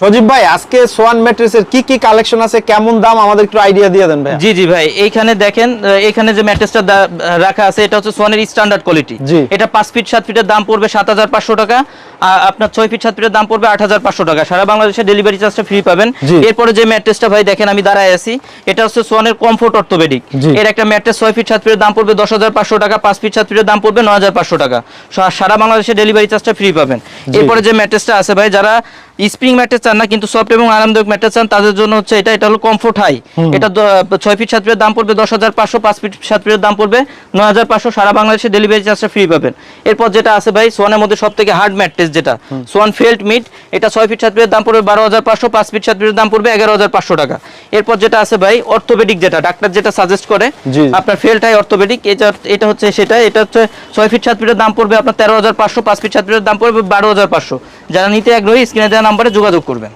সজীব ভাই আজকে সোয়ান ম্যাট্রেসের কি কি কালেকশন আছে? কেমন দাম? আমাদের একটু আইডিয়া দিয়ে দেন ভাই জি জি ভাই এইখানে দেখেন এখানে যে ম্যাট্রেসটা রাখা আছে এটা হচ্ছে সোয়ানের স্ট্যান্ডার্ড কোয়ালিটি এটা পাঁচ ফিট সাত ফিটের দাম পড়বে সাত হাজার পাঁচশো টাকা। আর আপনার ছয় ফিট সাত ফিটের দাম পড়বে আট হাজার পাঁচশো টাকা। সারা বাংলাদেশে ডেলিভারি চার্জটা ফ্রি পাবেন। এরপরে যে ম্যাট্রেসটা ভাই দেখেন আমি দাঁড়ায় আছি এটা হচ্ছে সোয়ানের কমফোর্ট অর্থোপেডিক এর একটা ম্যাট্রেস ছয় ফিট সাত ফিটের দাম পড়বে দশ হাজার পাঁচশো টাকা পাঁচ ফিট সাত ফিটের দাম পড়বে নয় হাজার পাঁচশো টাকা। সারা বাংলাদেশে ডেলিভারি চার্জটা ফ্রি পাবেন। এরপরে যে ম্যাট্রেসটা আছে ভাই যারা স্প্রিং ম্যাট্রেস চান না কিন্তু সফট এবং আরামদায়ক ম্যাট্রেস চান তাদের জন্য হচ্ছে এটা এটা হলো কমফোর্ট হাই এটা ছয় ফিট সাত ফিটের দাম পড়বে দশ হাজার পাঁচশো পাঁচ ফিট সাত ফিটের দাম পড়বে নয় হাজার পাঁচশো। সারা বাংলাদেশে ডেলিভারি চার্জটা ফ্রি পাবেন। এরপর যেটা আছে ভাই সোয়ানের মধ্যে সব থেকে হার্ড ম্যাট্রেস যেটা। সোয়ান ফেল্ট মিট এটা ছয় ফিট সাত ফিটের দাম পড়বে বারো হাজার পাঁচশো পাঁচ ফিট সাত ফিটের দাম পড়বে এগারো হাজার পাঁচশো টাকা। এরপর যেটা আছে ভাই অর্থোপেডিক যেটা ডাক্তার যেটা সাজেস্ট করে আপনার ফেল্ট হয় অর্থোপেডিক এটা এটা হচ্ছে সেটা এটা হচ্ছে ছয় ফিট সাত ফিটের দাম পড়বে আপনার তেরো হাজার পাঁচশো পাঁচ ফিট সাত ফিটের দাম পড়বে বারো হাজার পাঁচশো। যারা নিতে আগ্রহী স্ক্রিনে দেওয়া নাম্বারে যোগাযোগ করবেন।